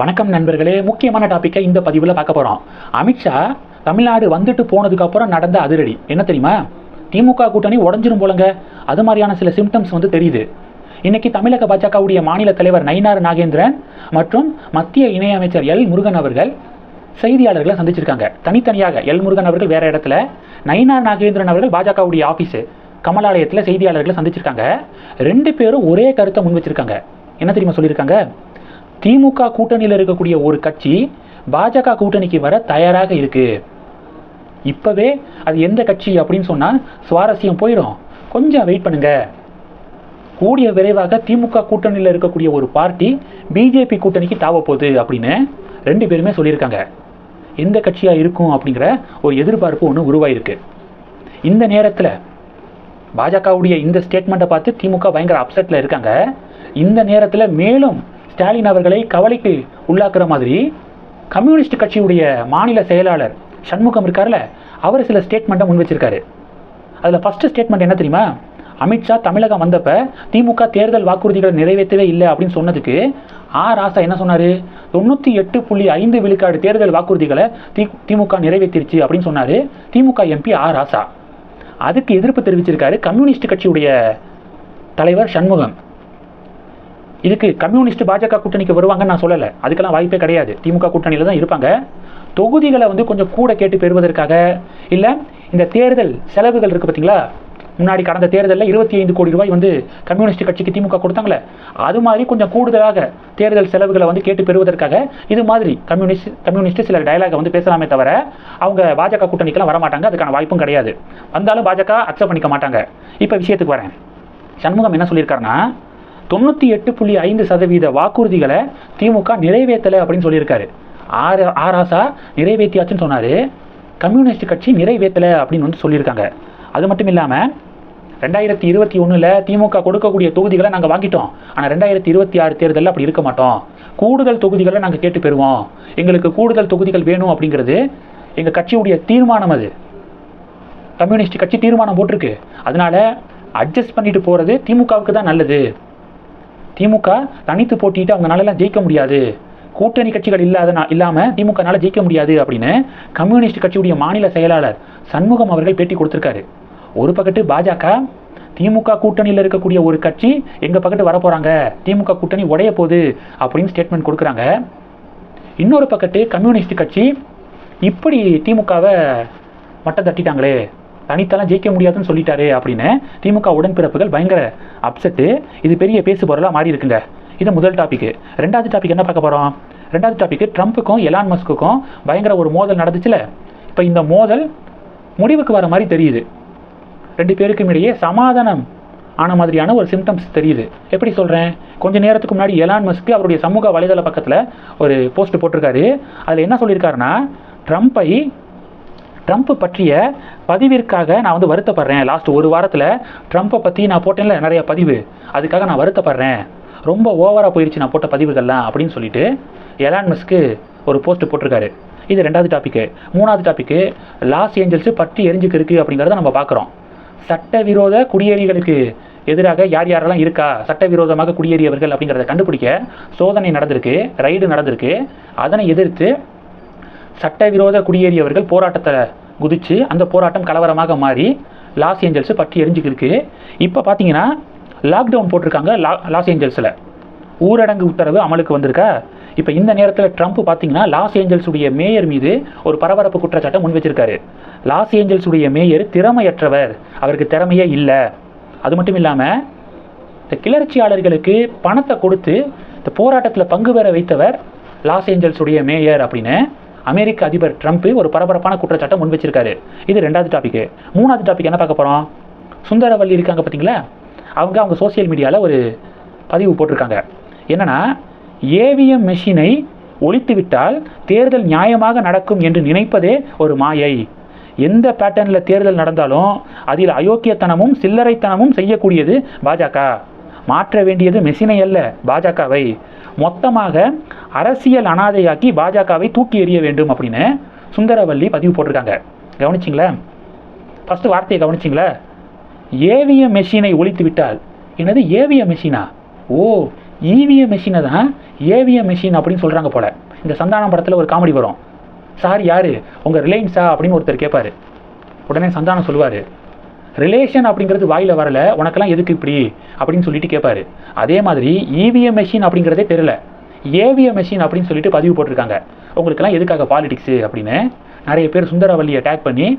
வணக்கம் நண்பர்களே முக்கியமான டாப்பிக்கை இந்த பதிவில் பார்க்க போகிறோம் அமித்ஷா தமிழ்நாடு வந்துட்டு போனதுக்கு அப்புறம் நடந்த அதிரடி. என்ன தெரியுமா? திமுக கூட்டணி உடஞ்சிரும் போலங்க. அது மாதிரியான சில சிம்டம்ஸ் வந்து தெரியுது. இன்னைக்கு தமிழக பாஜகவுடைய மாநில தலைவர் நயினார் நாகேந்திரன் மற்றும் மத்திய இணையமைச்சர் எல் முருகன் அவர்கள் செய்தியாளர்களை சந்திச்சிருக்காங்க. தனித்தனியாக எல் முருகன் அவர்கள் வேற இடத்துல நயினார் நாகேந்திரன் அவர்கள் பாஜகவுடைய ஆஃபீஸு கமலாலயத்தில் செய்தியாளர்களை சந்திச்சிருக்காங்க. ரெண்டு பேரும் ஒரே கருத்தை முன் வச்சிருக்காங்க என்ன தெரியுமா சொல்லியிருக்காங்க? திமுக கூட்டணியில் இருக்கக்கூடிய ஒரு கட்சி பாஜக கூட்டணிக்கு வர தயாராக இருக்கு. இப்பவே அது எந்த கட்சி அப்படின்னு சொன்னா சுவாரஸ்யம் போயிடும் கொஞ்சம் வெயிட் பண்ணுங்க. கூடிய விரைவாக திமுக கூட்டணியில் இருக்கக்கூடிய ஒரு பார்ட்டி பிஜேபி கூட்டணிக்கு தாவ போகுது அப்படின்னு ரெண்டு பேருமே சொல்லியிருக்காங்க. எந்த கட்சியாக இருக்கும் அப்படிங்கிற ஒரு எதிர்பார்ப்பு ஒன்று உருவாயிருக்கு. இந்த நேரத்தில் பாஜகவுடைய இந்த ஸ்டேட்மெண்ட்டை பார்த்து திமுக பயங்கர அப்செட்டில் இருக்காங்க. இந்த நேரத்தில் மேலும் ஸ்டாலின் அவர்களை கவலைக்கு உள்ளாக்குற மாதிரி கம்யூனிஸ்ட் கட்சியுடைய மாநில செயலாளர் சண்முகம் இருக்கார்ல அவர் சில ஸ்டேட்மெண்ட்டை முன் வச்சிருக்காரு. அதில் ஃபஸ்ட்டு ஸ்டேட்மெண்ட் என்ன தெரியுமா? அமித்ஷா தமிழகம் வந்தப்ப திமுக தேர்தல் வாக்குறுதிகளை நிறைவேற்றவே இல்லை அப்படின்னு சொன்னதுக்கு ஆ ராசா என்ன சொன்னார்? தொண்ணூற்றி எட்டு புள்ளி ஐந்து விழுக்காடு தேர்தல் வாக்குறுதிகளை தி திமுக நிறைவேற்றிருச்சு அப்படின்னு சொன்னார் திமுக எம்பி ஆ ராசா அதுக்கு எதிர்ப்பு தெரிவிச்சிருக்காரு கம்யூனிஸ்ட் கட்சியுடைய தலைவர் சண்முகம். இதுக்கு கம்யூனிஸ்ட் பாஜக கூட்டணிக்கு வருவாங்கன்னு நான் சொல்லலை. அதுக்கெல்லாம் வாய்ப்பே கிடையாது. திமுக கூட்டணியில் தான் இருப்பாங்க. தொகுதிகளை வந்து கொஞ்சம் கூட கேட்டு பெறுவதற்காக இல்லை இந்த தேர்தல் செலவுகள் இருக்குது பார்த்தீங்களா முன்னாடி கடந்த தேர்தலில் இருபத்தி ஐந்து கோடி ரூபாய் வந்து கம்யூனிஸ்ட் கட்சிக்கு திமுக கொடுத்தாங்களே. அது மாதிரி கொஞ்சம் கூடுதலாக தேர்தல் செலவுகளை வந்து கேட்டு பெறுவதற்காக இது மாதிரி கம்யூனிஸ்ட் கம்யூனிஸ்ட் சில டைலாகை வந்து பேசலாமே தவிர அவங்க பாஜக கூட்டணிக்கெல்லாம் வர மாட்டாங்க அதுக்கான வாய்ப்பும் கிடையாது. வந்தாலும் பாஜக அக்செப்ட் பண்ணிக்க மாட்டாங்க. இப்போ விஷயத்துக்கு வரேன். சண்முகம் என்ன சொல்லியிருக்காருன்னா தொண்ணூற்றி எட்டு புள்ளி ஐந்து சதவீத வாக்குறுதிகளை திமுக நிறைவேற்றலை அப்படின்னு சொல்லியிருக்காரு. ஆர் ஆராசா நிறைவேற்றியாச்சுன்னு சொன்னார். கம்யூனிஸ்ட் கட்சி நிறைவேற்றலை அப்படின்னு வந்து சொல்லியிருக்காங்க. அது மட்டும் இல்லாமல் ரெண்டாயிரத்தி இருபத்தி ஒன்றில் திமுக கொடுக்கக்கூடிய தொகுதிகளை நாங்கள் வாங்கிட்டோம். ஆனால் ரெண்டாயிரத்தி இருபத்தி ஆறு தேர்தலில் அப்படி இருக்க மாட்டோம். கூடுதல் தொகுதிகளை நாங்கள் கேட்டு பெறுவோம். எங்களுக்கு கூடுதல் தொகுதிகள் வேணும் அப்படிங்கிறது எங்கள் கட்சியுடைய தீர்மானம் அது. கம்யூனிஸ்ட் கட்சி தீர்மானம் போட்டிருக்கு. அதனால அட்ஜஸ்ட் பண்ணிட்டு போகிறது திமுகவுக்கு தான் நல்லது. திமுக தனித்து போட்டிட்டு அவங்களால ஜெயிக்க முடியாது. கூட்டணி கட்சிகள் இல்லாத இல்லாமல் திமுகனால ஜெயிக்க முடியாது அப்படின்னு கம்யூனிஸ்ட் கட்சியுடைய மாநில செயலாளர் சண்முகம் அவர்கள் பேட்டி கொடுத்துருக்காரு. ஒரு பக்கத்து பாஜக திமுக கூட்டணியில் இருக்கக்கூடிய ஒரு கட்சி எங்கள் பக்கத்து வர போகிறாங்க திமுக கூட்டணி உடைய போகுது அப்படின்னு ஸ்டேட்மெண்ட் கொடுக்குறாங்க. இன்னொரு பக்கத்து கம்யூனிஸ்ட் கட்சி இப்படி திமுகவை மட்டம் தட்டிட்டாங்களே. தனித்தெல்லாம் ஜெயிக்க முடியாதுன்னு சொல்லிட்டாரு அப்படின்னு திமுக உடன்பிறப்புகள் பயங்கர அப்செட்டு இது பெரிய பேசு பொருளாக மாறி இருக்குங்க. இது முதல் டாபிக் ரெண்டாவது டாபிக் என்ன பார்க்க போகிறோம் ரெண்டாவது டாபிக் ட்ரம்ப்புக்கும் எலான் மஸ்க்குக்கும் பயங்கர ஒரு மோதல் நடந்துச்சுல. இப்போ இந்த மோதல் முடிவுக்கு வர மாதிரி தெரியுது. ரெண்டு பேருக்கும் இடையே சமாதானம் ஆன மாதிரியான ஒரு சிம்டம்ஸ் தெரியுது. எப்படி சொல்கிறேன் கொஞ்ச நேரத்துக்கு முன்னாடி எலான் மஸ்க்கு அவருடைய சமூக வலைதள பக்கத்தில் ஒரு போஸ்ட் போட்டிருக்காரு. அதில் என்ன சொல்லியிருக்காருன்னா ட்ரம்ப்பை ட்ரம்ப் பற்றிய பதிவிற்காக நான் வந்து வருத்தப்படுறேன். லாஸ்ட் ஒரு வாரத்தில் ட்ரம்ப்பை பற்றி நான் போட்டேன்ல நிறைய பதிவு. அதுக்காக நான் வருத்தப்படுறேன். ரொம்ப ஓவராக போயிடுச்சு நான் போட்ட பதிவுகள்லாம் அப்படின்னு சொல்லிட்டு எலான் மஸ்க்கு ஒரு போஸ்ட் போட்டிருக்காரு. இது ரெண்டாவது டாப்பிக்கு மூணாவது டாப்பிக்கு லாஸ் ஏஞ்சல்ஸ் பற்றி எரிஞ்சுக்கிருக்கு அப்படிங்கிறத நம்ம பார்க்குறோம். சட்டவிரோத குடியேறிகளுக்கு எதிராக யார் யாரெல்லாம் இருக்கா? சட்டவிரோதமாக குடியேறியவர்கள் அப்படிங்கிறத கண்டுபிடிக்க சோதனை நடந்திருக்கு ரைடு நடந்திருக்கு. அதனை எதிர்த்து சட்டவிரோத குடியேறியவர்கள் போராட்டத்தை குதித்து அந்த போராட்டம் கலவரமாக மாறி லாஸ் ஏஞ்சல்ஸ் பற்றி எரிஞ்சுக்கிருக்கு. இப்போ பார்த்தீங்கன்னா லாக்டவுன் போட்டிருக்காங்க லா லாஸ் ஏஞ்சல்ஸில். ஊரடங்கு உத்தரவு அமலுக்கு வந்திருக்கா? இப்போ இந்த நேரத்தில் ட்ரம்ப் பார்த்தீங்கன்னா லாஸ் ஏஞ்சல்ஸுடைய மேயர் மீது ஒரு பரபரப்பு குற்றச்சாட்டை முன் வச்சிருக்காரு. லாஸ் ஏஞ்சல்ஸுடைய மேயர் திறமையற்றவர். அவருக்கு திறமையே இல்லை. அது மட்டும் இல்லாமல் இந்த கிளர்ச்சியாளர்களுக்கு பணத்தை கொடுத்து இந்த போராட்டத்தில் பங்கு பெற வைத்தவர் லாஸ் ஏஞ்சல்ஸுடைய மேயர் அப்படின்னு அமெரிக்க அதிபர் ட்ரம்ப் ஒரு பரபரப்பான குற்றச்சாட்டை முன் வச்சிருக்காரு. இது ரெண்டாவது டாபிக் மூணாவது டாபிக் என்ன பார்க்க போகிறோம் சுந்தரவல்லி இருக்காங்க பார்த்தீங்களா? அவங்க அவங்க சோசியல் மீடியாவில் ஒரு பதிவு போட்டிருக்காங்க. என்னென்னா ஏவிஎம் மெஷினை ஒழித்துவிட்டால் தேர்தல் நியாயமாக நடக்கும் என்று நினைப்பதே ஒரு மாயை. எந்த பேட்டர்னில் தேர்தல் நடந்தாலும் அதில் அயோக்கியத்தனமும் சில்லறைத்தனமும் செய்யக்கூடியது பாஜக. மாற்ற வேண்டியது மெஷினை அல்ல பாஜகவை. மொத்தமாக அரசியல் அனாதையாக்கி பாஜகவை தூக்கி எறிய வேண்டும் அப்படின்னு சுந்தரவல்லி பதிவு போட்டிருக்காங்க. கவனிச்சிங்களா? ஃபஸ்ட்டு வார்த்தையை கவனிச்சிங்களா? ஏவிஎம் மெஷினை ஒழித்து விட்டால். என்னது ஏவிஎம் மெஷினா? ஓ இவிஎம் மெஷினை தான் ஏவிஎம் மெஷின் அப்படின்னு சொல்கிறாங்க போல. இந்த சந்தானம் படத்தில் ஒரு காமெடி வரும். சார் யார்? உங்கள் ரிலையன்ஸா அப்படின்னு ஒருத்தர் கேட்பார் உடனே சந்தானம் சொல்லுவார். ரிலேஷன் அப்படிங்கிறது வாயில் வரல உனக்கெல்லாம் எதுக்கு இப்படி? அப்படின்னு சொல்லிட்டு கேட்பாரு அதே மாதிரி இவிஎம் மெஷின் அப்படிங்கிறதே தெரியல. ஏவிஎம் மெஷின் அப்படின்னு சொல்லிட்டு பதிவு போட்டிருக்காங்க. உங்களுக்கெல்லாம் எதுக்காக பாலிடிக்ஸு அப்படின்னு நிறைய பேர் சுந்தரவல்லியை டேக் பண்ணி